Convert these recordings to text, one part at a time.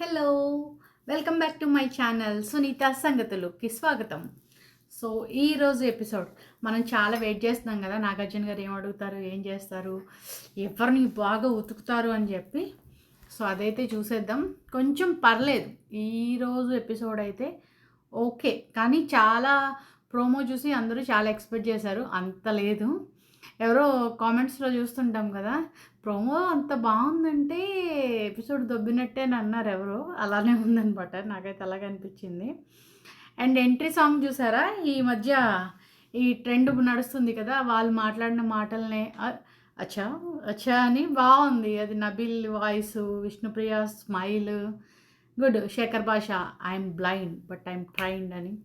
Hello welcome back to my channel Sunitha సంగతులుకి స్వాగతం so ఈరోజు episode మనం చాలా వెయిట్ చేస్తున్నాం కదా. నాగార్జున గారు ఏం అడుగుతారు? ఏం చేస్తారు? ఎవరిని బాగా ఉతుకుతారు అని చెప్పి. సో అదైతే చూసేద్దాం. కొంచెం పర్లేదు. ఈరోజు ఎపిసోడ్ అయితే ఓకే కానీ చాలా ప్రోమో చూసి అందరూ చాలా ఎక్స్పెక్ట్ చేశారు. అంత లేదు. ఎవరో కామెంట్స్లో చూస్తుంటాం కదా. ప్రోమో అంత బాగుందంటే ఎపిసోడ్ దొబ్బినట్టే అని అన్నారు ఎవరో. అలానే ఉందనమాట నాకైతే అలాగే అనిపించింది. అండ్ ఎంట్రీ సాంగ్ చూసారా? ఈ మధ్య ఈ ట్రెండ్ నడుస్తుంది కదా వాళ్ళు మాట్లాడిన మాటలనే. అచ్చా అచ్చా అని బాగుంది. అది Nabil voice Vishnupriya smile. Good. Shekhar Basha I'm blind but I'm trained అని.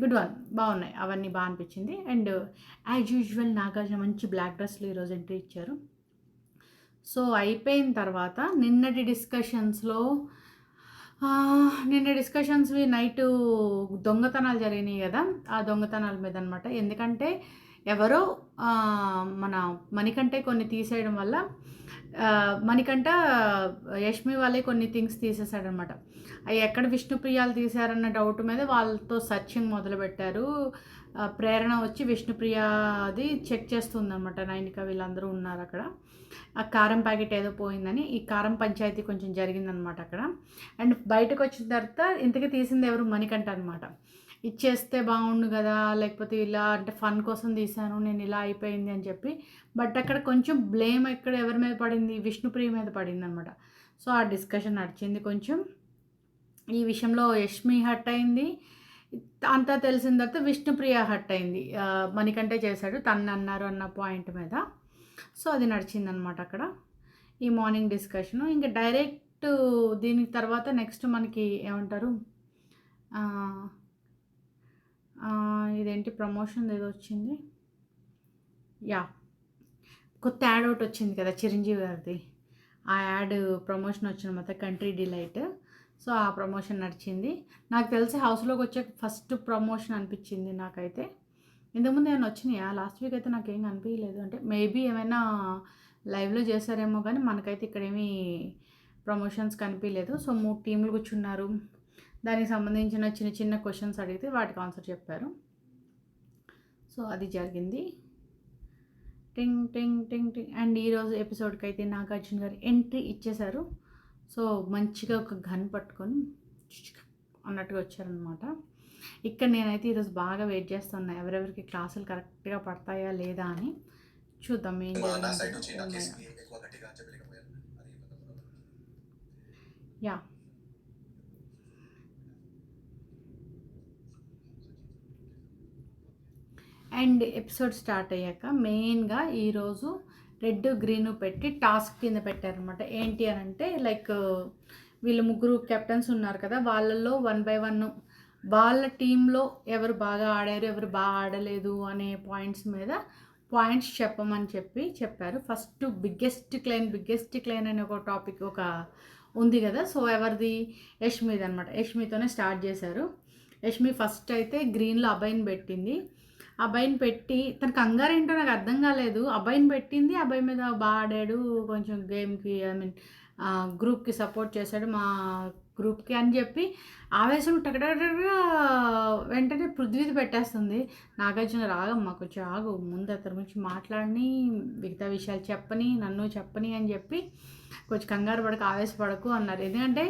Good one. బాగున్నాయి. అవన్నీ బాగా అనిపించింది. అండ్ యాజ్ యూజువల్ నాగార్జున మంచి బ్లాక్ డ్రెస్లు ఈరోజు ఎంట్రీ ఇచ్చారు. సో అయిపోయిన తర్వాత నిన్నటి డిస్కషన్స్లో నిన్న డిస్కషన్స్వి నైట్ దొంగతనాలు జరిగినాయి కదా ఆ దొంగతనాల మీద అనమాట ఎందుకంటే ఎవరో మన మణికంటే కొన్ని తీసేయడం వల్ల మణికంట యష్మి వాళ్ళే కొన్ని థింగ్స్ తీసేశాడనమాట. అవి ఎక్కడ విష్ణుప్రియాలు తీశారన్న డౌట్ మీద వాళ్ళతో సర్చింగ్ మొదలుపెట్టారు. ప్రేరణ వచ్చి విష్ణుప్రియాది చెక్ చేస్తుందన్నమాట నైనిక వీళ్ళందరూ ఉన్నారు అక్కడ. ఆ కారం ప్యాకెట్ ఏదో పోయిందని ఈ కారం పంచాయతీ కొంచెం జరిగిందనమాట అక్కడ. అండ్ బయటకు వచ్చిన తర్వాత ఇంతకీ తీసింది ఎవరు? మణికంఠ అనమాట ఇచ్చేస్తే బాగుండు కదా లేకపోతే ఇలా అంటే ఫన్ కోసం తీశాను నేను ఇలా అయిపోయింది అని చెప్పి. బట్ అక్కడ కొంచెం బ్లేమ్ ఎక్కడ ఎవరి మీద పడింది? విష్ణుప్రియ మీద పడింది అనమాట సో ఆ డిస్కషన్ నడిచింది కొంచెం. ఈ విషయంలో యష్మి హట్ అయింది. అంతా తెలిసిన తర్వాత విష్ణుప్రియ హట్ అయింది. మణికంటే చేశాడు. తను అన్నారు అన్న పాయింట్ మీద. సో అది నడిచిందనమాట అక్కడ. ఈ మార్నింగ్ డిస్కషను. ఇంకా డైరెక్ట్ దీని తర్వాత నెక్స్ట్ మనకి ఏమంటారు? ఇదేంటి ప్రమోషన్ ఏదో వచ్చింది? యా కొత్త యాడ్ ఒకటి వచ్చింది కదా చిరంజీవి గారిది. ఆ యాడ్ ప్రమోషన్ వచ్చిన మొత్తం కంట్రీ డిలైట్. సో ఆ ప్రమోషన్ నడిచింది. నాకు తెలిసి హౌస్లోకి వచ్చే ఫస్ట్ ప్రమోషన్ అనిపించింది నాకైతే. ఇంతకుముందు ఏమైనా వచ్చినాయా? లాస్ట్ వీక్ అయితే నాకేం కనిపించలేదు అంటే మేబీ ఏమైనా లైవ్లో చేశారేమో కానీ మనకైతే ఇక్కడేమీ ప్రమోషన్స్ కనిపించలేదు సో మూడు టీంలు కూర్చున్నారు. దానికి సంబంధించిన చిన్న చిన్న క్వశ్చన్స్ అడిగితే వాటికి ఆన్సర్ చెప్పారు. సో అది జరిగింది. టింగ్ టింగ్ టింగ్ టింగ్. అండ్ ఈరోజు ఎపిసోడ్కి అయితే నాగార్జున గారు ఎంట్రీ ఇచ్చేశారు. సో మంచిగా ఒక గన్ పట్టుకొని అన్నట్టుగా వచ్చారనమాట ఇక్కడ నేనైతే ఈరోజు బాగా వెయిట్ చేస్తున్నా. ఎవరెవరికి క్లాసులు కరెక్ట్గా పడతాయా లేదా అని చూద్దాం. ఏం. యా. అండ్ ఎపిసోడ్ స్టార్ట్ అయ్యాక మెయిన్గా ఈరోజు రెడ్ గ్రీన్ పెట్టి టాస్క్ కింద పెట్టారనమాట ఏంటి అని అంటే లైక్ వీళ్ళు ముగ్గురు కెప్టెన్స్ ఉన్నారు కదా వాళ్ళల్లో వన్ బై వన్ వాళ్ళ టీంలో ఎవరు బాగా ఆడారు ఎవరు బాగా ఆడలేదు అనే పాయింట్స్ మీద పాయింట్స్ చెప్పమని చెప్పి చెప్పారు. First biggest clown biggest clown అనే ఒక టాపిక్ ఒక ఉంది కదా. సో ఎవరిది? యష్మిది అనమాట యష్మితోనే స్టార్ట్ చేశారు. యష్మి ఫస్ట్ అయితే గ్రీన్లో అబ్బాయిని పెట్టింది. అబ్బాయిని పెట్టి తన కంగారు ఏంటో నాకు అర్థం కాలేదు. అబ్బాయిని పెట్టింది. అబ్బాయి మీద బాగా ఆడాడు. కొంచెం గేమ్కి ఐ మీన్ గ్రూప్కి సపోర్ట్ చేశాడు మా గ్రూప్కి అని చెప్పి ఆవేశం టకటకటగా వెంటనే పృథ్వీది పెట్టేస్తుంది. నాగార్జున రాగమ్మ కొంచెం ఆగు ముందు అతని గురించి మాట్లాడిని మిగతా విషయాలు చెప్పని నన్ను చెప్పని అని చెప్పి కొంచెం కంగారు పడక ఆవేశపడకు అన్నారు. ఎందుకంటే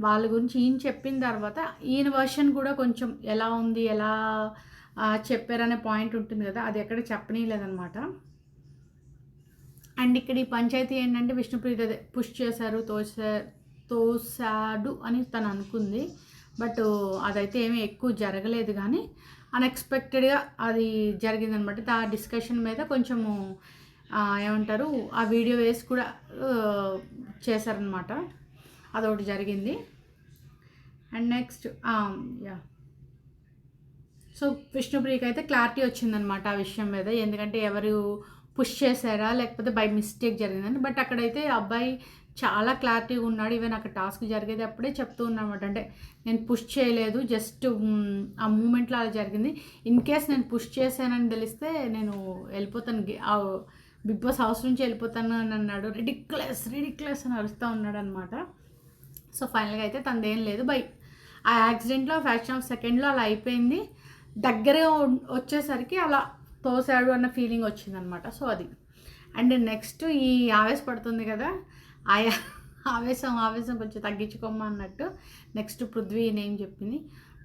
వాళ్ళ గురించి ఈయన చెప్పిన తర్వాత ఈయన వర్షన్ కూడా కొంచెం ఎలా ఉంది ఎలా చెప్పారనే పాయింట్ ఉంటుంది కదా అది ఎక్కడ చెప్పనీయలేదన్నమాట. అండ్ ఇక్కడ ఈ పంచాయతీ ఏంటంటే విష్ణుప్రీత అదే పుష్ చేశారు తోసారు తోసాడు అని తను అనుకుంది. బట్ అదైతే ఏమీ ఎక్కువ జరగలేదు కానీ అన్ఎక్స్పెక్టెడ్గా అది జరిగిందనమాట. ఆ డిస్కషన్ మీద కొంచెము ఏమంటారు ఆ వీడియో వేసి కూడా చేశారనమాట. అదొకటి జరిగింది. అండ్ నెక్స్ట్ యా సో విష్ణుప్రియకి అయితే క్లారిటీ వచ్చిందనమాట ఆ విషయం మీద. ఎందుకంటే ఎవరు పుష్ చేశారా లేకపోతే బై మిస్టేక్ జరిగిందని. బట్ అక్కడైతే అబ్బాయి చాలా క్లారిటీగా ఉన్నాడు. ఈవెన్ అక్కడ టాస్క్ జరిగేది అప్పుడే చెప్తూ ఉన్నామాట అంటే నేను పుష్ చేయలేదు జస్ట్ ఆ మూమెంట్లో అలా జరిగింది. ఇన్ కేస్ నేను పుష్ చేశానని తెలిస్తే నేను వెళ్ళిపోతాను. ఆ బిగ్ బాస్ హౌస్ నుంచి వెళ్ళిపోతాను అని అన్నాడు. రిడిక్లెస్ రిడిక్లెస్ అని అరుస్తూ ఉన్నాడు అనమాట సో ఫైనల్గా అయితే తనదేం లేదు. బై ఆ యాక్సిడెంట్లో ఫ్యాక్షన్ ఆఫ్ సెకండ్లో అలా అయిపోయింది. దగ్గరే వచ్చేసరికి అలా తోసాడు అన్న ఫీలింగ్ వచ్చిందనమాట సో అది. అండ్ నెక్స్ట్ ఈ ఆవేశపడుతుంది కదా ఆయా ఆవేశం ఆవేశం కొంచెం తగ్గించుకోమన్నట్టు నెక్స్ట్ పృథ్వీ నేమ్ చెప్పింది.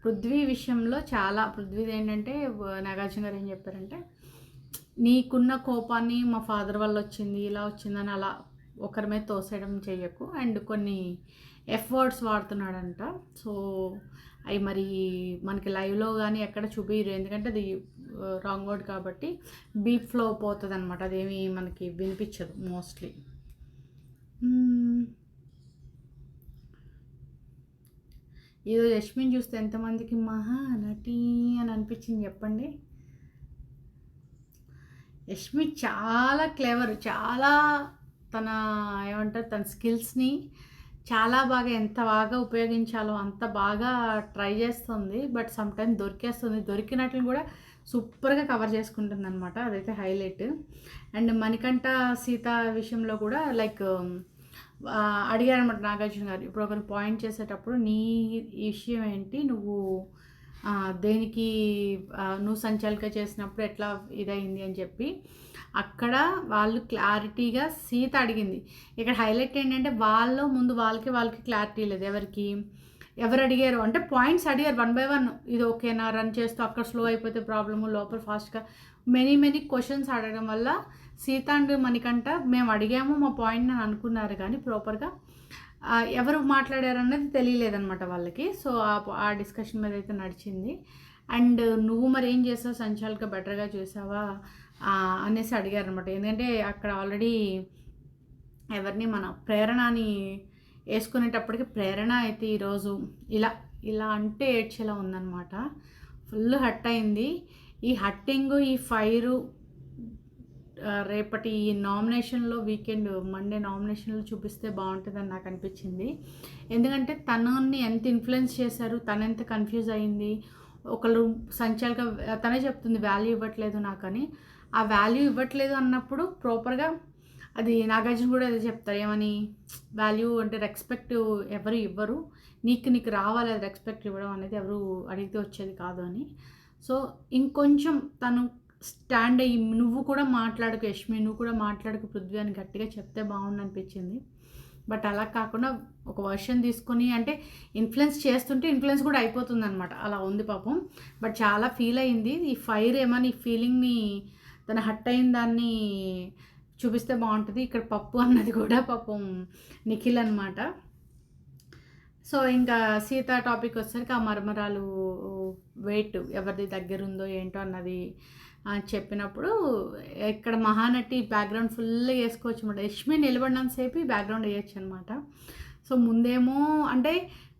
పృథ్వీ విషయంలో చాలా పృథ్వీది ఏంటంటే నాగార్జున గారు ఏం చెప్పారంటే నీకున్న కోపాన్ని మా ఫాదర్ వల్ల వచ్చింది ఇలా వచ్చిందని అలా ఒకరి మీద తోసేయడం చేయకు. అండ్ కొన్ని ఎఫ్ వర్డ్స్ వాడుతున్నాడంట. సో అవి మరి మనకి లైవ్లో కానీ ఎక్కడ చూపించరు ఎందుకంటే అది uh, రాంగ్ వర్డ్ కాబట్టి బీప్ ఫ్లో పోతుంది అనమాట అదేమి మనకి వినిపించదు మోస్ట్లీ ఏదో యష్మిన్ చూస్తే ఎంతమందికి మహా నటి అని అనిపించింది చెప్పండి. యష్మి చాలా క్లెవర్ చాలా తన ఏమంటారు తన స్కిల్స్ని చాలా బాగా ఎంత బాగా ఉపయోగించాలో అంత బాగా ట్రై చేస్తుంది. బట్ సమ్ టైం దొరికేస్తుంది. దొరికినట్లు కూడా సూపర్గా కవర్ చేసుకుంటుంది అనమాట అదైతే హైలైట్. అండ్ మణికంఠ సీత విషయంలో కూడా లైక్ అడిగారనమాట నాగార్జున గారు. ఇప్పుడు ఒకరు పాయింట్ చేసేటప్పుడు నీ విషయం ఏంటి? నువ్వు దేనికి నువ్వు సంచాలిక చేసినప్పుడు ఎట్లా ఇదైంది? అని చెప్పి అక్కడ వాళ్ళు క్లారిటీగా సీత అడిగింది. ఇక్కడ హైలైట్ ఏంటంటే వాళ్ళు ముందు వాళ్ళకి వాళ్ళకి క్లారిటీ లేదు. ఎవరికి? ఎవరు అడిగారు? అంటే పాయింట్స్ అడిగారు వన్ బై వన్ ఇది ఓకేనా రన్ చేస్తూ అక్కడ స్లో అయిపోతే ప్రాబ్లము లోపల ఫాస్ట్గా మెనీ మెనీ క్వశ్చన్స్ అడగడం వల్ల సీత అండ్ మేము అడిగాము మా పాయింట్ అని అనుకున్నారు కానీ ప్రాపర్గా ఎవరు మాట్లాడారు తెలియలేదనమాట తెలియలేదన్నమాట వాళ్ళకి. సో ఆ- డిస్కషన్ మీద అయితే నడిచింది. అండ్ నువ్వు మరి ఏం చేసావు? సంచాలక బెటర్గా చేసావా? అనేసి అడిగారు అనమాట ఎందుకంటే అక్కడ ఆల్రెడీ ఎవరిని మన ప్రేరణని వేసుకునేటప్పటికి ప్రేరణ అయితే ఈరోజు ఇలా ఇలా అంటే ఏడ్చేలా ఉందన్నమాట. ఫుల్ హట్ అయింది. ఈ హట్టింగ్ ఈ ఫైరు రేపటి ఈ నామినేషన్లో వీకెండ్ మండే నామినేషన్లో చూపిస్తే బాగుంటుందని నాకు అనిపించింది. ఎందుకంటే తనని ఎంత ఇన్ఫ్లుయెన్స్ చేశారు తను ఎంత కన్ఫ్యూజ్ అయింది ఒకళ్ళు సంచాలుగా తనే చెప్తుంది వాల్యూ ఇవ్వట్లేదు నాకని. ఆ వాల్యూ ఇవ్వట్లేదు అన్నప్పుడు ప్రాపర్గా అది నాగార్జున కూడా అదే చెప్తారు ఏమని వాల్యూ అంటే రెస్పెక్ట్ ఎవరు ఇవ్వరు నీకు నీకు రావాలి అది రెస్పెక్ట్ ఇవ్వడం అనేది ఎవరు అడిగితే వచ్చేది కాదు అని. సో ఇంకొంచెం తను స్టాండ్ అయ్యి నువ్వు కూడా మాట్లాడకు యష్మి నువ్వు కూడా మాట్లాడకు పృథ్వీ అని గట్టిగా చెప్తే బాగుండు అనిపించింది. బట్ అలా కాకుండా ఒక వర్షన్ తీసుకొని అంటే ఇన్ఫ్లుయెన్స్ చేస్తుంటే ఇన్ఫ్లుయెన్స్ కూడా అయిపోతుంది అనమాట అలా ఉంది పాపం. బట్ చాలా ఫీల్ అయింది ఈ ఫైర్ ఏమని ఈ ఫీలింగ్ని తన హట్ అయిన దాన్ని చూపిస్తే బాగుంటుంది. ఇక్కడ పప్పు అన్నది కూడా పాపం నిఖిల్ అనమాట సో ఇంకా సీత టాపిక్ వచ్చేసరికి ఆ మరమరాలు వెయిట్ ఎవరిది దగ్గర ఉందో ఏంటో అన్నది చెప్పినప్పుడు ఇక్కడ మహానటి బ్యాక్గ్రౌండ్ ఫుల్ వేసుకోవచ్చు అనమాట యష్మి నిలబడినంతసేపు బ్యాక్గ్రౌండ్ వేయచ్చు అనమాట సో ముందేమో అంటే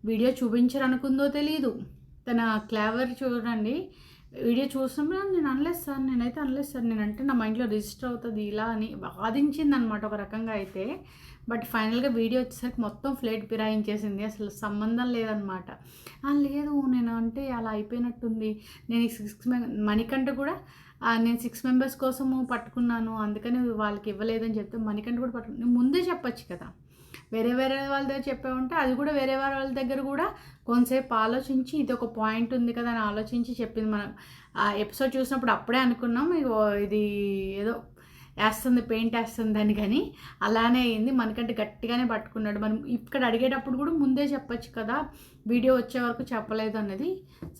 వీడియో చూపించరు అనుకుందో తెలియదు తన క్లేవర్ చూడండి. వీడియో చూసినప్పుడు నేను అనలేదు సార్ నేనైతే అనలేదు సార్. నేనంటే నా మైండ్లో రిజిస్టర్ అవుతుంది ఇలా అని బాధించింది అనమాట ఒక రకంగా అయితే. బట్ ఫైనల్గా వీడియో వచ్చేసరికి మొత్తం ఫ్లేట్ ఫిరాయించేసింది అసలు సంబంధం లేదనమాట. లేదు నేను అంటే అలా అయిపోయినట్టుంది. నేను సిక్స్ మణికంట కూడా నేను సిక్స్ మెంబర్స్ కోసము పట్టుకున్నాను. అందుకని వాళ్ళకి ఇవ్వలేదని చెప్తే మణికంట కూడా పట్టుకున్నాను ముందే చెప్పొచ్చు కదా. వేరే వేరే వాళ్ళ దగ్గర చెప్పామంటే అది కూడా వేరే వారి వాళ్ళ దగ్గర కూడా కొంతసేపు ఆలోచించి ఇది ఒక పాయింట్ ఉంది కదా అని ఆలోచించి చెప్పింది మనం. ఆ ఎపిసోడ్ చూసినప్పుడు అప్పుడే అనుకున్నాం ఇది ఏదో వేస్తుంది పెయింట్ వేస్తుంది అని కానీ అలానే అయింది. మనకంటే గట్టిగానే పట్టుకున్నాడు. మనం ఇక్కడ అడిగేటప్పుడు కూడా ముందే చెప్పొచ్చు కదా వీడియో వచ్చే వరకు చెప్పలేదు అన్నది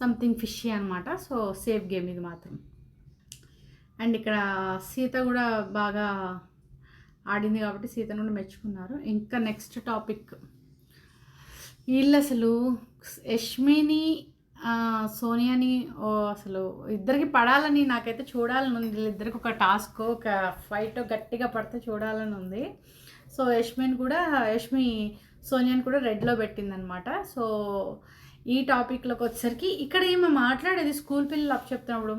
సంథింగ్ ఫిషీ అనమాట సో సేఫ్ గేమ్ ఇది మాత్రం. అండ్ ఇక్కడ సీత కూడా బాగా ఆడింది కాబట్టి సీతను కూడా మెచ్చుకున్నారు. ఇంకా నెక్స్ట్ టాపిక్ వీళ్ళు అసలు యష్మిని సోనియాని ఓ అసలు ఇద్దరికి పడాలని నాకైతే చూడాలని ఉంది. వీళ్ళిద్దరికి ఒక టాస్క్ ఒక ఫైట్ గట్టిగా పడితే చూడాలని ఉంది. సో యష్మిని కూడా యష్మి సోనియాని కూడా రెడ్లో పెట్టిందనమాట సో ఈ టాపిక్లోకి వచ్చేసరికి ఇక్కడ ఏమో మాట్లాడేది స్కూల్ పిల్లలు అప్ చెప్తున్నప్పుడు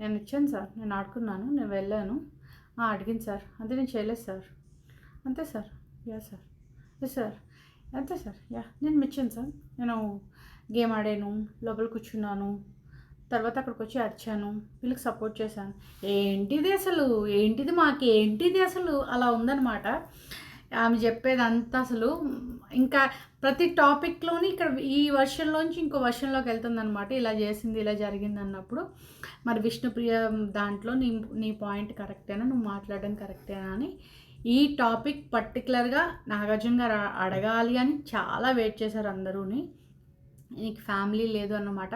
నేను ఇచ్చాను సార్ నేను ఆడుకున్నాను నేను వెళ్ళాను. అడిగింది సార్. అంతే నేను చేయలేదు సార్. అంతే sir. Yeah sir. Yes sir. అంతే సార్. యా. నేను మెచ్చాను సార్. నేను గేమ్ ఆడాను లోపల కూర్చున్నాను తర్వాత అక్కడికి వచ్చి అరిచాను వీళ్ళకి సపోర్ట్ చేశాను. ఏంటిది అసలు? ఏంటిది మాకు ఏంటిది అసలు? అలా ఉందన్నమాట. ఆమె చెప్పేదంతా అసలు ఇంకా ప్రతి టాపిక్లోని ఇక్కడ ఈ వర్షన్లోంచి ఇంకో వర్షన్లోకి వెళ్తుంది అనమాట ఇలా చేసింది ఇలా జరిగింది అన్నప్పుడు. మరి విష్ణుప్రియ దాంట్లో నీ నీ పాయింట్ కరెక్టేనా నువ్వు మాట్లాడడం కరెక్టేనా అని ఈ టాపిక్ పర్టికులర్గా నాగార్జున గారు అడగాలి అని చాలా వెయిట్ చేశారు అందరూని. నీకు ఫ్యామిలీ లేదు అన్నమాట.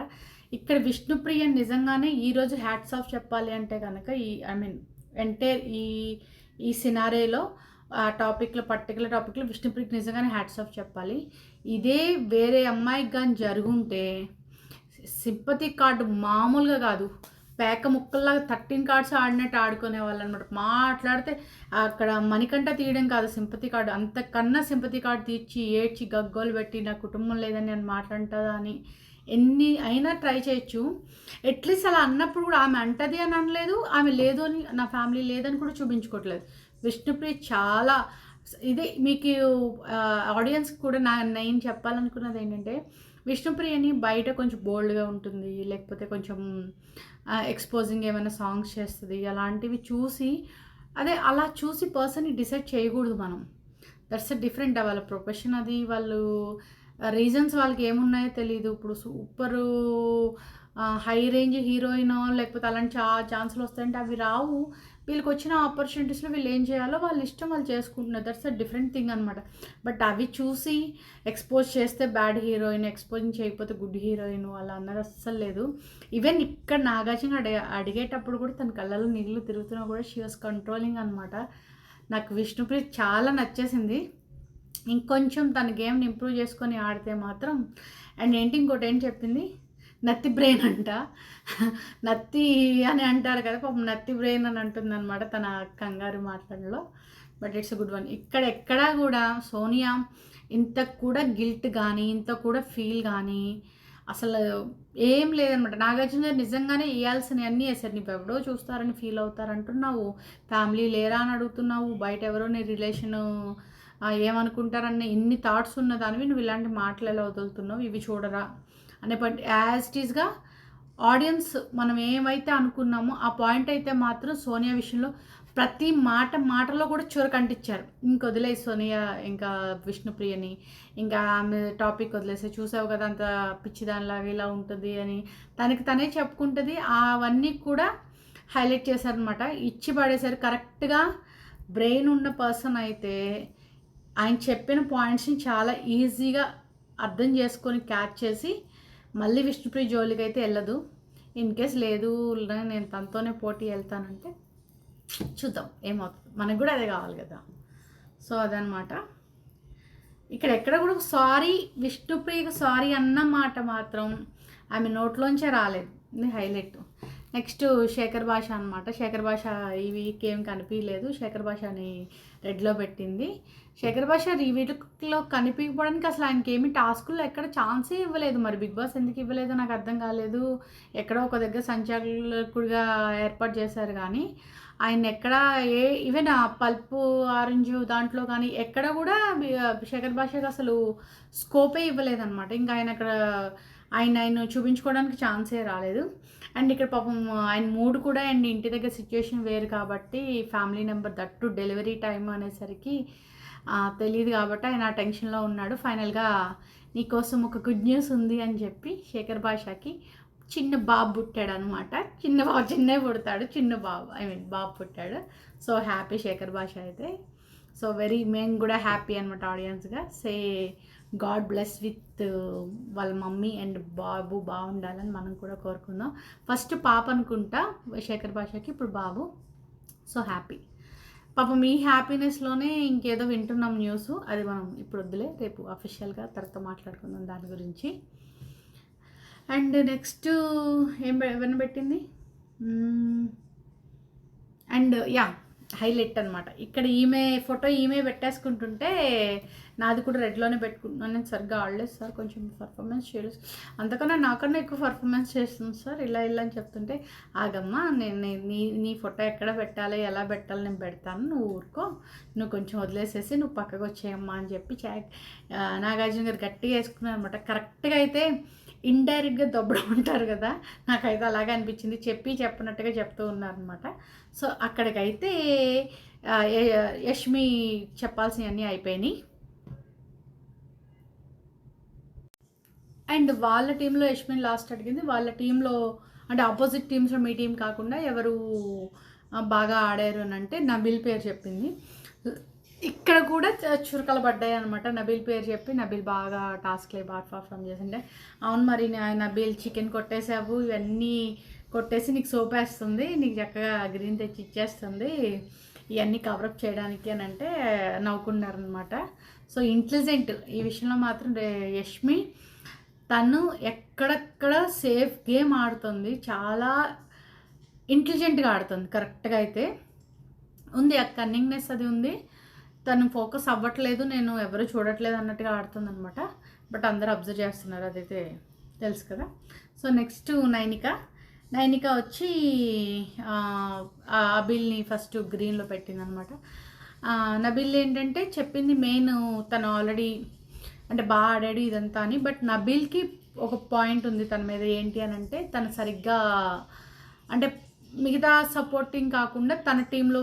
ఇక్కడ విష్ణుప్రియ నిజంగానే ఈరోజు హ్యాట్స్ ఆఫ్ చెప్పాలి అంటే కనుక ఈ ఐ మీన్ అంటే ఈ ఈ సినారేలో ఆ టాపిక్లో పర్టికులర్ టాపిక్లో విష్ణుప్రీతి నిజంగానే హ్యాట్స్ ఆఫ్ చెప్పాలి. ఇదే వేరే అమ్మాయికి కానీ జరుగుంటే సింపతి కార్డు మామూలుగా కాదు. పేక ముక్కల్లాగా థర్టీన్ కార్డ్స్ ఆడినట్టు ఆడుకునే వాళ్ళు అనమాట మాట్లాడితే అక్కడ మణికంట తీయడం కాదు సింపతి కార్డు. అంతకన్నా సింపతి కార్డు తీర్చి ఏడ్చి గగ్గోలు పెట్టి నా కుటుంబం లేదని నేను మాట్లాడుతుందా అని ఎన్ని అయినా ట్రై చేయొచ్చు. అట్లీస్ట్ అలా అన్నప్పుడు కూడా ఆమె అంటది అని అనలేదు ఆమె లేదు అని నా ఫ్యామిలీ లేదని కూడా చూపించుకోవట్లేదు. విష్ణుప్రియ చాలా ఇదే మీకు ఆడియన్స్ కూడా నా నేను చెప్పాలనుకున్నది ఏంటంటే విష్ణుప్రియని బయట కొంచెం బోల్డ్గా ఉంటుంది లేకపోతే కొంచెం ఎక్స్పోజింగ్ ఏమైనా సాంగ్స్ చేస్తుంది అలాంటివి చూసి అదే అలా చూసి పర్సన్ని డిసైడ్ చేయకూడదు మనం. దట్స్ అ డిఫరెంట్ వాళ్ళ ప్రొఫెషన్ అది వాళ్ళు రీజన్స్ వాళ్ళకి ఏమున్నాయో తెలియదు ఇప్పుడు సూపరు హై రేంజ్ హీరోయిన్ లేకపోతే అలాంటి చా ఛాన్సులు వస్తాయంటే అవి రావు. వీళ్ళకి వచ్చిన ఆపర్చునిటీస్లో వీళ్ళు ఏం చేయాలో వాళ్ళ ఇష్టం వాళ్ళు చేసుకుంటున్నారు. దట్స్ అ డిఫరెంట్ థింగ్ అనమాట బట్ అవి చూసి ఎక్స్పోజ్ చేస్తే బ్యాడ్ హీరోయిన్ ఎక్స్పోజ్ చేయకపోతే గుడ్ హీరోయిన్ అలా అన్నది అస్సలు లేదు. ఈవెన్ ఇక్కడ నాగార్జున అడిగే అడిగేటప్పుడు కూడా తన కళ్ళలో నీళ్ళు తిరుగుతున్నా కూడా షీ వాస్ కంట్రోలింగ్ అనమాట నాకు విష్ణుప్రీత్ చాలా నచ్చేసింది. ఇంకొంచెం తన గేమ్ని ఇంప్రూవ్ చేసుకొని ఆడితే మాత్రం అండ్ ఏంటి ఇంకోటి ఏం చెప్పింది? నత్తి బ్రెయిన్ అంట. నత్తి అని అంటారు కదా పాపం నత్తి బ్రెయిన్ అని అంటుంది అనమాట తన కంగారు మాట్లాడలో బట్ ఇట్స్ గుడ్ వన్. ఇక్కడ ఎక్కడా కూడా సోనియా ఇంత కూడా గిల్ట్ కానీ ఇంత కూడా ఫీల్ కానీ అసలు ఏం లేదనమాట నాగార్జున గారు నిజంగానే వేయాల్సినవి అన్నీ వేసారు నీవు ఎవడో చూస్తారని ఫీల్ అవుతారు అంటున్నావు. ఫ్యామిలీ లేరా అని అడుగుతున్నావు. బయట ఎవరో నీ రిలేషన్ ఏమనుకుంటారన్న ఇన్ని థాట్స్ ఉన్న దానివి నువ్వు ఇలాంటి మాటలు ఎలా వదులుతున్నావు? ఇవి చూడరా. అనే పాయింట్ యాజ్ ఇట్ ఈస్గా ఆడియన్స్ మనం ఏమైతే అనుకున్నామో ఆ పాయింట్ అయితే మాత్రం సోనియా విషయంలో ప్రతి మాట మాటలో కూడా చొరక అంటించారు. ఇంక వదిలే సోనియా ఇంకా విష్ణుప్రియని ఇంకా ఆమె టాపిక్ వదిలేసి చూసావు కదా అంత పిచ్చిదానిలాగా ఇలా ఉంటుంది అని తనకి తనే చెప్పుకుంటుంది. అవన్నీ కూడా హైలైట్ చేశారనమాట ఇచ్చి పడేశారు. కరెక్ట్గా బ్రెయిన్ ఉన్న పర్సన్ అయితే ఆయన చెప్పిన పాయింట్స్ని చాలా ఈజీగా అర్థం చేసుకొని క్యాచ్ చేసి మళ్ళీ విష్ణుప్రియ జోలికి అయితే వెళ్ళదు. ఇన్ కేస్ లేదు నేను తనతోనే పోటీ వెళ్తానంటే చూద్దాం ఏమవుతుంది? మనకు కూడా అదే కావాలి కదా. సో అదనమాట ఇక్కడ ఎక్కడ కూడా సారీ విష్ణుప్రియకు సారీ అన్న మాట మాత్రం ఆమె నోట్లోంచే రాలేదు. ఇది హైలైట్. నెక్స్ట్ శేఖర్ భాష అనమాట శేఖర్ భాష ఈ వీక్ ఏం కనిపించలేదు శేఖర్ భాష అని రెడ్లో పెట్టింది. శేఖర్ భాష ఈ వీక్లో కనిపించడానికి అసలు ఆయనకి ఏమి టాస్కుల్లో ఎక్కడ ఛాన్సే ఇవ్వలేదు. మరి బిగ్ బాస్ ఎందుకు ఇవ్వలేదో నాకు అర్థం కాలేదు. ఎక్కడో ఒక దగ్గర సంచాలకుడిగా ఏర్పాటు చేశారు కానీ ఆయన ఎక్కడ ఏ ఈవెన్ ఆ పల్పు ఆరెంజ్ దాంట్లో కానీ ఎక్కడ కూడా శేఖర్ భాషకి అసలు స్కోపే ఇవ్వలేదన్నమాట. ఇంకా ఆయన అక్కడ ఆయన ఆయన చూపించుకోవడానికి ఛాన్సే రాలేదు. అండ్ ఇక్కడ పాపం ఆయన మూడ్ కూడా అండ్ ఇంటి దగ్గర సిచ్యుయేషన్ వేరు కాబట్టి family number that delivery time అనేసరికి తెలియదు కాబట్టి ఆయన ఆ టెన్షన్లో ఉన్నాడు. ఫైనల్గా నీకోసం ఒక గుడ్ న్యూస్ ఉంది అని చెప్పి శేఖర్ భాషకి చిన్న బాబు పుట్టాడు అనమాట చిన్న బాబు చిన్నే పుడతాడు. చిన్న బాబు ఐ మీన్ బాబు పుట్టాడు. సో హ్యాపీ శేఖర్ భాష అయితే. సో వెరీ మేము కూడా హ్యాపీ అనమాట ఆడియన్స్గా say God bless with uh, వాళ్ళ మమ్మీ అండ్ బాబు బాగుండాలని మనం కూడా కోరుకుందాం. ఫస్ట్ పాప అనుకుంటా శేఖర్ భాషకి ఇప్పుడు బాబు. So happy. పాపం మీ హ్యాపీనెస్లోనే ఇంకేదో వింటున్నాం న్యూస్. అది మనం ఇప్పుడు వద్దులే రేపు అఫీషియల్గా తర్వాత మాట్లాడుకుందాం దాని గురించి. అండ్ నెక్స్ట్ ఏం వినబెట్టింది అండ్ యా హైలైట్ అనమాట ఇక్కడ ఈమె ఫోటో ఈమె పెట్టేసుకుంటుంటే నాది కూడా రెడ్లోనే పెట్టుకుంటున్నాను. నేను సరిగ్గా ఆడలేదు సార్. కొంచెం పర్ఫార్మెన్స్ చేయలేదు. అంతకన్నా నాకన్నా ఎక్కువ పర్ఫార్మెన్స్ చేస్తుంది సార్. ఇలా ఇలా అని చెప్తుంటే ఆగమ్మా నేను నీ- నీ ఫోటో ఎక్కడ పెట్టాలి? ఎలా పెట్టాలి? నేను పెడతాను. నువ్వు ఊరుకో. నువ్వు కొంచెం వదిలేసేసి నువ్వు పక్కకు వచ్చేయమ్మా అని చెప్పి చా నాగార్జున గారు గట్టిగా వేసుకున్నారు అనమాట కరెక్ట్గా అయితే ఇండైరెక్ట్గా దొబ్బడం ఉంటారు కదా. నాకైతే అలాగే అనిపించింది. చెప్పి చెప్పినట్టుగా చెప్తూ ఉన్నారనమాట సో అక్కడికైతే యష్మి చెప్పాల్సినవన్నీ అయిపోయినాయి. అండ్ వాళ్ళ టీంలో యష్మిన్ లాస్ట్ అడిగింది. వాళ్ళ టీంలో అంటే ఆపోజిట్ టీమ్స్లో మీ టీం కాకుండా ఎవరు బాగా ఆడారు అని అంటే నబిల్ పేరు చెప్పింది. ఇక్కడ కూడా చురుకలు చురకలు పడ్డాయి అనమాట నబీల్ పేరు చెప్పి నబీల్ బాగా టాస్క్లే బాగా పర్ఫామ్ చేసిండే. అవును మరి నబిల్ నబీల్ చికెన్ కొట్టేసావు ఇవన్నీ కొట్టేసి నీకు సోపేస్తుంది నీకు చక్కగా గ్రీన్ తెచ్చి ఇచ్చేస్తుంది ఇవన్నీ కవరప్ చేయడానికి అని అంటే నవ్వుకున్నారనమాట సో ఇంటెలిజెంట్ ఈ విషయంలో మాత్రం యష్మి తను ఎక్కడెక్కడ సేఫ్ గేమ్ ఆడుతుంది చాలా ఇంటెలిజెంట్గా ఆడుతుంది కరెక్ట్గా అయితే. ఉంది ఆ కన్నింగ్నెస్ అది ఉంది. తను ఫోకస్ అవ్వట్లేదు నేను ఎవరు చూడట్లేదు అన్నట్టుగా ఆడుతుంది అనమాట బట్ అందరూ అబ్జర్వ్ చేస్తున్నారు అదైతే తెలుసు కదా. So next Nainika. నైనిక వచ్చి అబిల్ని ఫస్ట్ గ్రీన్లో పెట్టింది అనమాట నబిల్ ఏంటంటే చెప్పింది మెయిన్ తను ఆల్రెడీ అంటే బాగా ఆడాడు ఇదంతా అని. బట్ నబిల్కి ఒక పాయింట్ ఉంది తన మీద ఏంటి అని అంటే తను సరిగ్గా అంటే మిగతా సపోర్టింగ్ కాకుండా తన టీంలో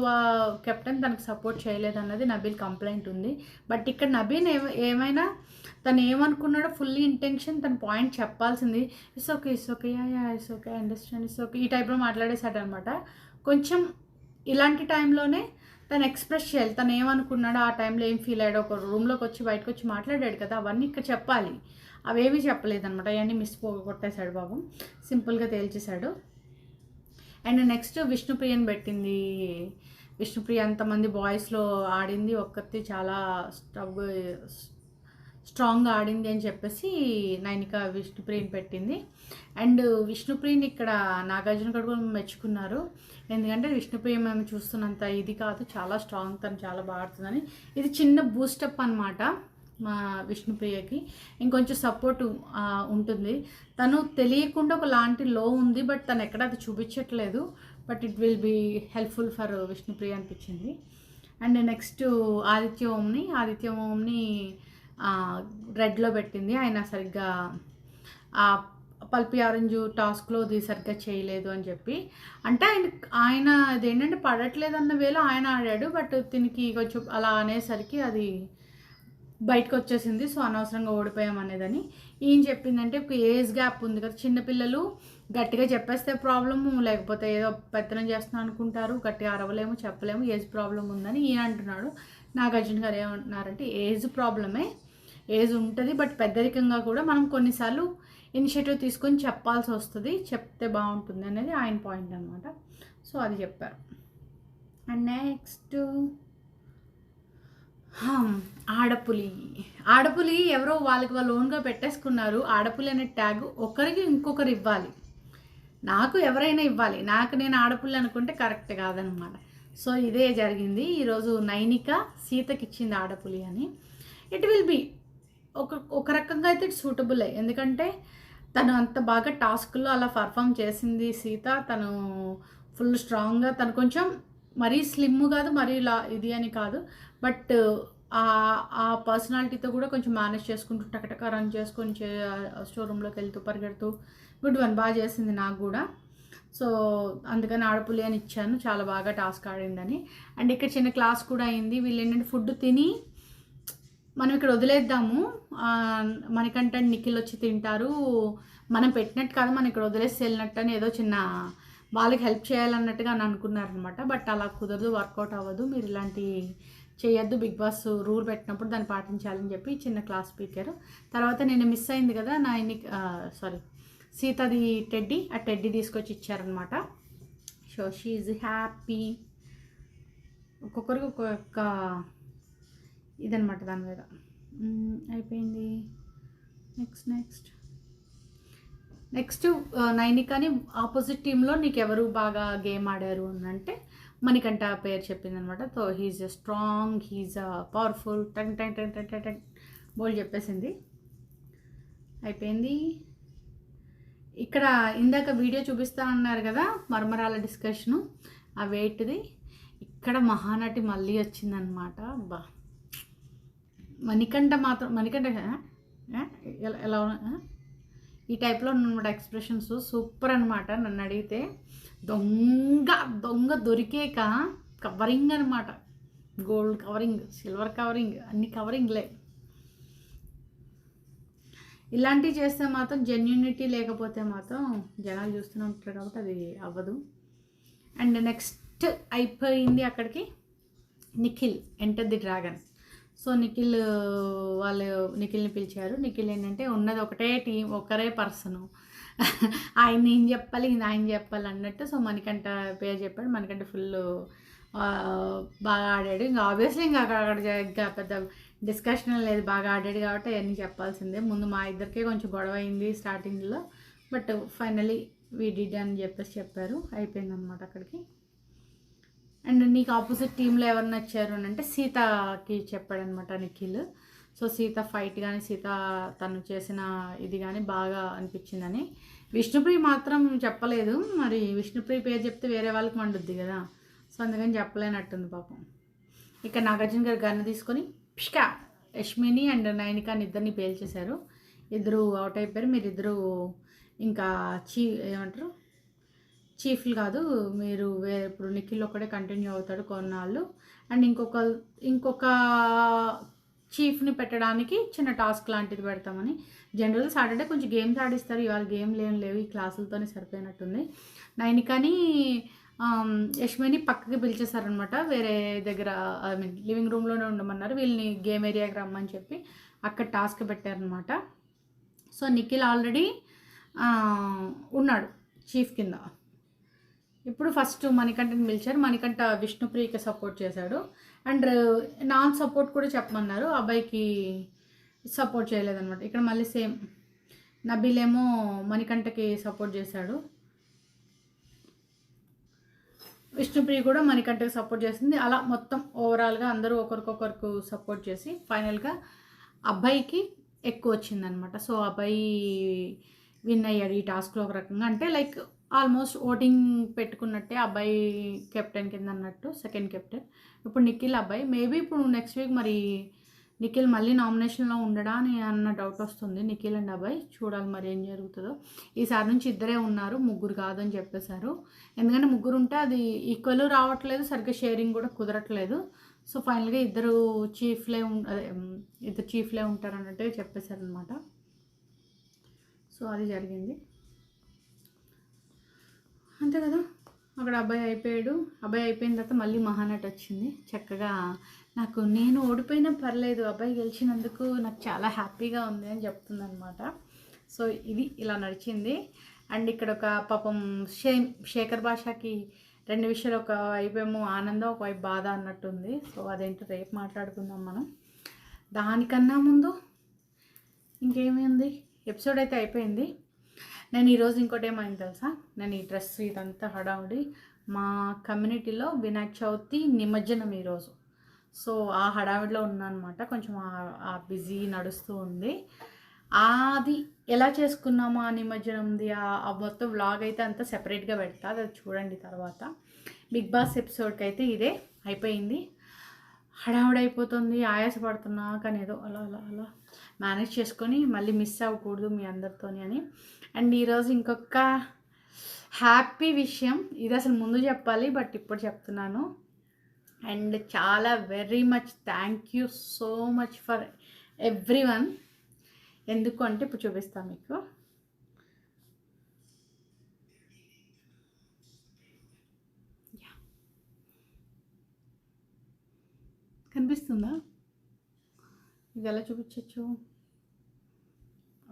కెప్టెన్ తనకు సపోర్ట్ చేయలేదు అన్నది నబీల్ కంప్లైంట్ ఉంది. బట్ ఇక్కడ నబీన్ ఏ ఏమైనా తను ఏమనుకున్నాడో ఫుల్లీ ఇంటెన్షన్ తన పాయింట్ చెప్పాల్సింది. It's okay it's okay yeah yeah it's okay understand it's okay ఈ టైప్లో మాట్లాడేశాడు అనమాట కొంచెం ఇలాంటి టైంలోనే తను ఎక్స్ప్రెస్ చేయాలి. తను ఏమనుకున్నాడో ఆ టైంలో ఏం ఫీల్ అయ్యాడో ఒక రూమ్లోకి వచ్చి బయటకు వచ్చి మాట్లాడాడు కదా అవన్నీ ఇక్కడ చెప్పాలి. అవేమీ చెప్పలేదనమాట అవన్నీ మిస్ కొట్టేశాడు బాబు. సింపుల్గా తేల్చేశాడు. అండ్ నెక్స్ట్ విష్ణుప్రియని పెట్టింది. విష్ణుప్రియ అంతమంది బాయ్స్లో ఆడింది. ఒక్కతే చాలా స్టబ్ స్ట్రాంగ్గా ఆడింది అని చెప్పేసి నైనిక విష్ణుప్రియని పెట్టింది. అండ్ విష్ణుప్రియని ఇక్కడ నాగార్జున గడు కూడా మెచ్చుకున్నారు. ఎందుకంటే విష్ణుప్రియ మేము చూస్తున్నంత ఇది కాదు చాలా స్ట్రాంగ్ తను చాలా బాగా ఆడుతుందని. ఇది చిన్న బూస్టప్ అనమాట మా విష్ణుప్రియకి. ఇంకొంచెం సపోర్ట్ ఉంటుంది. తను తెలియకుండా ఒక లాంటి లో ఉంది బట్ తను ఎక్కడ అది చూపించట్లేదు. But it will be helpful for Vishnupriya అనిపించింది. అండ్ నెక్స్ట్ ఆదిత్య ఓంని ఆదిత్య ఓంని రెడ్లో పెట్టింది. ఆయన సరిగ్గా ఆ పల్పి ఆరెంజ్ టాస్క్లో అది సరిగ్గా చేయలేదు అని చెప్పి. అంటే ఆయన ఆయన అదేంటంటే పడట్లేదు అన్న వేళ ఆయన ఆడాడు బట్ దీనికి కొంచెం అలా అనేసరికి అది బయటకు వచ్చేసింది సో అనవసరంగా ఓడిపోయాం అనేదని ఈయన చెప్పిందంటే ఒక ఏజ్ గ్యాప్ ఉంది కదా. చిన్నపిల్లలు గట్టిగా చెప్పేస్తే ప్రాబ్లము లేకపోతే ఏదో పెత్తనం చేస్తున్నాం అనుకుంటారు. గట్టిగా అరవలేము చెప్పలేము ఏజ్ ప్రాబ్లం ఉందని ఈయన అంటున్నాడు. నాగార్జున గారు ఏమంటున్నారంటే ఏజ్ ప్రాబ్లమే ఏజ్ ఉంటుంది బట్ పెద్దరికంగా కూడా మనం కొన్నిసార్లు ఇనిషియేటివ్ తీసుకొని చెప్పాల్సి వస్తుంది. చెప్తే బాగుంటుంది అనేది ఆయన పాయింట్ అనమాట సో అది చెప్పారు. And next ఆడపులి. ఆడపులి ఎవరో వాళ్ళకి వాళ్ళు ఓన్గా పెట్టేసుకున్నారు. ఆడపులి అనే ట్యాగ్ ఒకరికి ఇంకొకరు ఇవ్వాలి. నాకు ఎవరైనా ఇవ్వాలి. నాకు నేను ఆడపుల్లి అనుకుంటే కరెక్ట్ కాదనమాట సో ఇదే జరిగింది. ఈరోజు నైనిక సీతకి ఇచ్చింది ఆడపులి అని. ఇట్ విల్ బీ ఒక ఒక రకంగా అయితే ఇట్ సూటబుల్ ఎందుకంటే తను అంత బాగా టాస్క్లో అలా పర్ఫామ్ చేసింది సీత. తను ఫుల్ స్ట్రాంగ్గా తను కొంచెం మరీ స్లిమ్ కాదు మరీ ఇలా ఇది అని కాదు. బట్ ఆ ఆ పర్సనాలిటీతో కూడా కొంచెం మేనేజ్ చేసుకుంటూ టకటక రన్ చేసుకొని చే స్టోర్ రూమ్లోకి వెళ్తూ పరిగెడుతూ గుడ్ వన్ బాగా చేసింది నాకు కూడా. సో అందుకని ఆడపులి అని ఇచ్చాను. చాలా బాగా టాస్క్ ఆడిందని. అండ్ ఇక్కడ చిన్న క్లాస్ కూడా అయింది. వీళ్ళు ఏంటంటే ఫుడ్ తిని మనం ఇక్కడ వదిలేద్దాము. మనకంటే నిఖిల్ వచ్చి తింటారు. మనం పెట్టినట్టు కాదు మనం ఇక్కడ వదిలేసి వెళ్ళినట్టు అని ఏదో చిన్న వాళ్ళకి హెల్ప్ చేయాలన్నట్టుగా అని అనుకున్నారనమాట బట్ అలా కుదరదు వర్కౌట్ అవ్వదు. మీరు ఇలాంటి చేయొద్దు. బిగ్ బాస్ రూల్ పెట్టినప్పుడు దాన్ని పాటించాలని చెప్పి చిన్న క్లాస్ స్పీకర్ తర్వాత నేను మిస్ అయింది కదా నా ఇన్ని సారీ సీతది టెడ్డీ ఆ టెడ్డీ తీసుకొచ్చి ఇచ్చారనమాట సో షీఈ్ హ్యాపీ ఒక్కొక్కరికి ఒక్కొక్క ఇదనమాట దాని మీద. అయిపోయింది. నెక్స్ట్ నెక్స్ట్ నెక్స్ట్ నైనికాని ఆపోజిట్ టీంలో నీకు ఎవరు బాగా గేమ్ ఆడారు అని అంటే మణికంఠ పేరు చెప్పింది అనమాట so he's a strong he's a powerful tongue ten ten ten ten ten బోల్ చెప్పేసింది. అయిపోయింది. ఇక్కడ ఇందాక వీడియో చూపిస్తా అన్నారు కదా మర్మరాల డిస్కషను ఆ వెయిట్ది ఇక్కడ మహానటి మళ్ళీ వచ్చిందనమాట బా. మణికంఠ మాత్రం మణికంఠ ఎలా ఎలా ఈ టైప్లో అనమాట ఎక్స్ప్రెషన్స్ సూపర్ అనమాట నన్ను అడిగితే. దొంగ దొంగ దొరికేక కవరింగ్ అనమాట గోల్డ్ కవరింగ్ సిల్వర్ కవరింగ్ అన్ని కవరింగ్లే ఇలాంటివి చేస్తే మాత్రం జెన్యునిటీ లేకపోతే మాత్రం జనాలు చూస్తూనే ఉంటారు కాబట్టి అది అవ్వదు. అండ్ నెక్స్ట్ అయిపోయింది అక్కడికి. Nikhil enter the dragon so Nikhil వాళ్ళు నిఖిల్ని పిలిచారు. నిఖిల్ ఏంటంటే ఉన్నది ఒకటే టీం ఒకరే పర్సను. ఆయన ఏం చెప్పాలి ఆయన చెప్పాలి అన్నట్టు. సో మనకంట పేరు చెప్పాడు. మనకంట ఫుల్ బాగా ఆడాడు. ఇంకా ఆబ్వియస్లీ ఇంకా అక్కడ ఇంకా పెద్ద డిస్కషన్ లేదు. బాగా ఆడాడు కాబట్టి అవన్నీ చెప్పాల్సిందే. ముందు మా ఇద్దరికే కొంచెం గొడవ అయింది స్టార్టింగ్లో బట్ ఫైనలీ వీ డిడ్ అని చెప్పేసి చెప్పారు. అయిపోయిందనమాట అక్కడికి. అండ్ నీకు ఆపోజిట్ టీంలో ఎవరు నచ్చారు అని అంటే సీతకి చెప్పాడనమాట నిఖిల్. సో సీత ఫైట్ కానీ సీత తను చేసిన ఇది కానీ బాగా అనిపించిందని. విష్ణుప్రియ మాత్రం చెప్పలేదు. మరి విష్ణుప్రియ పేరు చెప్తే వేరే వాళ్ళకి మండుద్ది కదా. సో అందుకని చెప్పలేనట్టుంది పాపం. ఇక నాగార్జున గారు గన్ను తీసుకొని పిష్కా యష్మిని అండ్ నైనికాని ఇద్దరిని పేల్చేశారు. ఇద్దరు అవుట్ అయిపోయారు. మీరు ఇంకా చీ ఏమంటారు? చీఫ్లు కాదు మీరు వే ఇప్పుడు నిఖిల్ ఒక్కడే కంటిన్యూ అవుతాడు కొన్నాళ్ళు. అండ్ ఇంకొక ఇంకొక చీఫ్ని పెట్టడానికి చిన్న టాస్క్ లాంటిది పెడతామని. జనరల్ సాటర్డే కొంచెం గేమ్స్ ఆడిస్తారు ఇవాళ గేమ్లు ఏం లేవు ఈ క్లాసులతోనే సరిపోయినట్టుంది. నైనికని యశ్మిని యష్మిని పక్కకి పిలిచేశారనమాట వేరే దగ్గర ఐ మీన్ లివింగ్ రూమ్లోనే ఉండమన్నారు వీళ్ళని గేమ్ ఏరియాకి రమ్మని చెప్పి అక్కడ టాస్క్ పెట్టారనమాట. సో నిఖిల్ ఆల్రెడీ ఉన్నాడు చీఫ్ కింద. ఇప్పుడు ఫస్ట్ మణికంఠని పిలిచారు మణికంఠ విష్ణుప్రియకి సపోర్ట్ చేశాడు. అండ్ uh, నాన్ సపోర్ట్ కూడా చెప్పమన్నారు. అబ్బాయికి సపోర్ట్ చేయలేదన్నమాట. ఇక్కడ మళ్ళీ సేమ్ నబీలేమో మణికంఠకి సపోర్ట్ చేశాడు. విష్ణుప్రియ కూడా మణికంఠకి సపోర్ట్ చేసింది. అలా మొత్తం ఓవరాల్గా అందరూ ఒకరికొకరికి సపోర్ట్ చేసి ఫైనల్గా అబ్బాయికి ఎక్కువ వచ్చిందనమాట సో అబ్బాయి విన్ అయ్యాడు ఈ టాస్క్లో ఒక రకంగా. అంటే లైక్ ఆల్మోస్ట్ ఓటింగ్ పెట్టుకున్నట్టే అబ్బాయి కెప్టెన్ కింద అన్నట్టు సెకండ్ కెప్టెన్. ఇప్పుడు నిఖిల్ అబ్బాయి మేబీ ఇప్పుడు నెక్స్ట్ వీక్ మరి నిఖిల్ మళ్ళీ నామినేషన్లో ఉండడా అని అన్న డౌట్ వస్తుంది నిఖిల్ అండ్ అబ్బాయి. చూడాలి మరి ఏం జరుగుతుందో. ఈసారి నుంచి ఇద్దరే ఉన్నారు ముగ్గురు కాదని చెప్పేశారు. ఎందుకంటే ముగ్గురు ఉంటే అది ఈక్వల్ రావట్లేదు సరిగ్గా షేరింగ్ కూడా కుదరట్లేదు. సో ఫైనల్గా ఇద్దరు చీఫ్లే అదే ఇద్దరు చీఫ్లే ఉంటారు అన్నట్టు చెప్పేశారు అనమాట సో అది జరిగింది. అంతే కదా? అక్కడ అబ్బాయి అయిపోయాడు. అబ్బాయి అయిపోయిన తర్వాత మళ్ళీ మహానటి వచ్చింది. చక్కగా నాకు నేను ఓడిపోయినా పర్లేదు అబ్బాయి గెలిచినందుకు నాకు చాలా హ్యాపీగా ఉంది అని చెప్తుందనమాట సో ఇది ఇలా నడిచింది. అండ్ ఇక్కడ ఒక పాపం షే శేఖర్ భాషకి రెండు విషయాలు ఒక వైపు ఏమో ఆనందం ఒక వైపు బాధ అన్నట్టుంది. సో అదేంటో రేపు మాట్లాడుకుందాం మనం. దానికన్నా ముందు ఇంకేమి ఉంది ఎపిసోడ్ అయితే అయిపోయింది. నేను ఈరోజు ఇంకోటి ఏమైంది తెలుసా? నేను ఈ డ్రెస్ ఇదంతా హడావుడి మా కమ్యూనిటీలో వినాయక చవితి నిమజ్జనం ఈరోజు సో ఆ హడావిడిలో ఉన్నానమాట. కొంచెం ఆ- బిజీ నడుస్తూ ఉంది. అది ఎలా చేసుకున్నామా ఆ నిమజ్జనంది? ఆ- ఆ మొత్తం వ్లాగ్ అయితే అంతా సెపరేట్గా పెడతా. అది చూడండి తర్వాత. బిగ్ బాస్ ఎపిసోడ్కి అయితే ఇదే అయిపోయింది. హడావుడైపోతుంది ఆయాసపడుతున్నా కానీ ఏదో అలా అలా అలా. మేనేజ్ చేసుకొని మళ్ళీ మిస్ అవ్వకూడదు మీ అందరితోని అని. అండ్ ఈరోజు ఇంకొక హ్యాపీ విషయం. ఇది అసలు ముందు చెప్పాలి బట్ ఇప్పుడు చెప్తున్నాను. అండ్ చాలా very much thank you so much for everyone ఎందుకు అంటే ఇప్పుడు చూపిస్తాను మీకు. కనిపిస్తుందా? ఇది ఎలా చూపించచ్చు?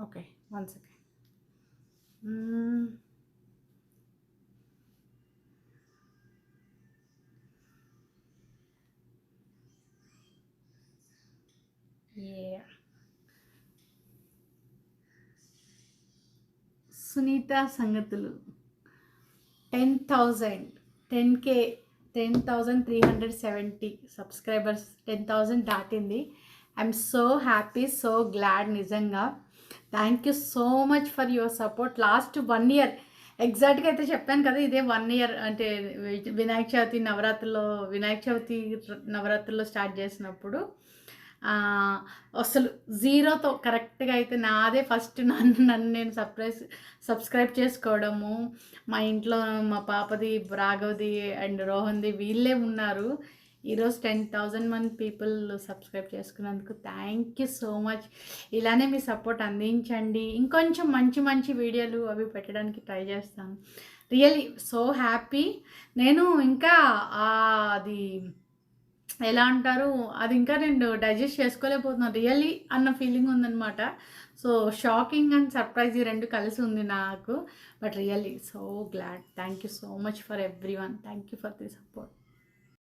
Okay one second Mm. Sunitha సంగతులు. Ten thousand ten K ten thousand three hundred seventy subscribers ten thousand దాటింది. I'm so happy so glad నిజంగా. Thank you so much for your support last one year ఎగ్జాక్ట్గా అయితే చెప్పాను కదా ఇదే one year అంటే వినాయక చవితి నవరాత్రిలో వినాయక చవితి నవరాత్రిలో స్టార్ట్ చేసినప్పుడు అసలు జీరోతో కరెక్ట్గా అయితే నాదే ఫస్ట్ నన్ను నన్ను నేను సర్ప్రైజ్ సబ్స్క్రైబ్ చేసుకోవడము. మా ఇంట్లో మా పాపది రాఘవది అండ్ రోహన్ది వీళ్ళే ఉన్నారు. ఈరోజు టెన్ థౌజండ్ మంది పీపుల్ సబ్స్క్రైబ్ చేసుకున్నందుకు థ్యాంక్ యూ సో మచ్. ఇలానే మీ సపోర్ట్ అందించండి. ఇంకొంచెం మంచి మంచి వీడియోలు అవి పెట్టడానికి ట్రై చేస్తాను. Really so happy. నేను ఇంకా అది ఎలా అంటారు? అది ఇంకా నేను డైజెస్ట్ చేసుకోలేకపోతున్నాను. రియల్లీ అన్న ఫీలింగ్ ఉందన్నమాట. సో షాకింగ్ అండ్ సర్ప్రైజ్ ఈ రెండు కలిసి ఉంది నాకు. But really so glad. Thank you so much for everyone thank you for the support.